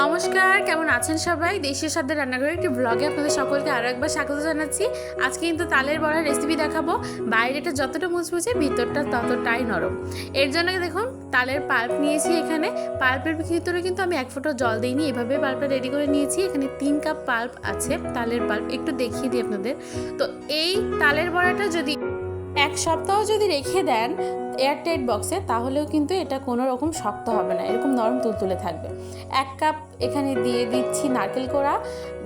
নমস্কার, কেমন আছেন সবাই? দেশের সাথে রান্নাঘরের একটি ব্লগে আপনাদের সকলকে আরও একবার স্বাগত জানাচ্ছি। আজকে কিন্তু তালের বড়ার রেসিপি দেখাবো। বাইরেটা যতটা মুচমুচে, ভিতরটা ততটাই নরম। এর জন্য দেখুন, তালের পাল্প নিয়েছি এখানে। পাল্পের ভিতরে কিন্তু আমি এক ফোঁটা জল দিইনি। এভাবে পাল্পটা রেডি করে নিয়েছি। এখানে তিন কাপ পাল্প আছে, তালের পাল্প একটু দেখিয়ে দিই আপনাদের। তো এই তালের বড়াটা যদি এক সপ্তাহ যদি রেখে দেন এয়ারটাইট বক্সে, তাহলেও কিন্তু এটা কোনো রকম শক্ত হবে না, এরকম নরম তুলতুলে থাকবে। এক কাপ এখানে দিয়ে দিচ্ছি নারকেল কোড়া,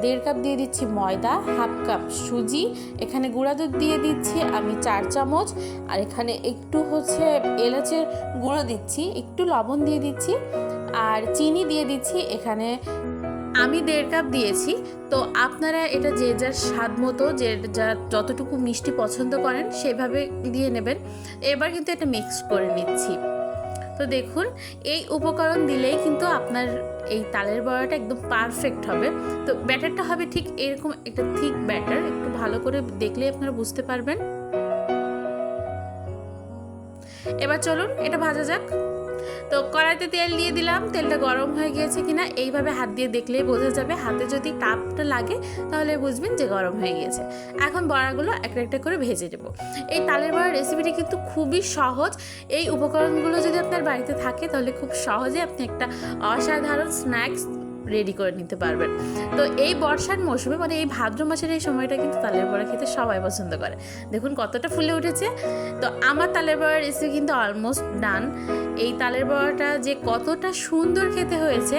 দেড় কাপ দিয়ে দিচ্ছি ময়দা, হাফ কাপ সুজি, এখানে গুঁড়া দুধ দিয়ে দিচ্ছি আমি চার চামচ, আর এখানে একটু হচ্ছে এলাচের গুঁড়ো দিচ্ছি, একটু লবণ দিয়ে দিচ্ছি, আর চিনি দিয়ে দিচ্ছি এখানে আমি দেড় কাপ দিয়েছি, তো আপনারা এটা যে যার স্বাদ মতো, যে যা যতটুকু মিষ্টি পছন্দ করেন সেভাবে দিয়ে নেবেন। এবার কিন্তু এটা মিক্স করে নিচ্ছি। তো দেখুন, এই উপকরণ দিলেই কিন্তু আপনার এই তালের বড়াটা একদম পারফেক্ট হবে। তো ব্যাটারটা হবে ঠিক এরকম একটা থিক ব্যাটার একটু ভালো করে দেখলেই আপনারা বুঝতে পারবেন। এবার চলুন, এটা ভাজা যাক। তো কড়াইতে তেল দিয়ে দিলাম। তেলটা গরম হয়ে গিয়েছে কিনা এইভাবে হাত দিয়ে দেখলেই বোঝা যাবে। হাতে যদি তাপটা লাগে, তাহলে বুঝবেন যে গরম হয়ে গিয়েছে। এখন বড়াগুলো একটা একটা করে ভেজে দেবো এই তালের বড়ার রেসিপিটি কিন্তু খুবই সহজ। এই উপকরণগুলো যদি আপনার বাড়িতে থাকে, তাহলে খুব সহজে আপনি একটা অসাধারণ স্ন্যাক্স রেডি করে নিতে পারবেন। তো এই বর্ষার মৌসুমে মানে এই ভাদ্র মাসের এই সময়টা কিন্তু তালের বড়া খেতে সবাই পছন্দ করে। দেখুন কতটা ফুলে উঠেছে। তো আমার তালের বড়ার রেসিপি কিন্তু অলমোস্ট ডান এই তালের বড়াটা যে কতটা সুন্দর খেতে হয়েছে,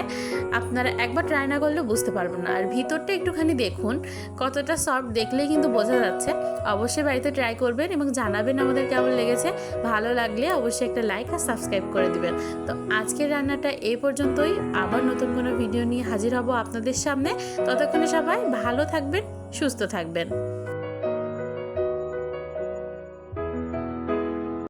আপনারা একবার ট্রাই না করলে বুঝতে পারবেন না। আর ভিতরটা একটুখানি দেখুন, কতটা সফট দেখলেই কিন্তু বোঝা যাচ্ছে। অবশ্যই বাড়িতে ট্রাই করবেন এবং জানাবেন আমাদের কেমন লেগেছে। ভালো লাগলে অবশ্যই একটা লাইক আর সাবস্ক্রাইব করে দিবেন। তো আজকের রান্নাটা এই পর্যন্তই। আবার নতুন কোনো ভিডিও নিয়ে হাজির হব আপনাদের সামনে। ততক্ষণে সবাই ভালো থাকবেন সুস্থ থাকবেন।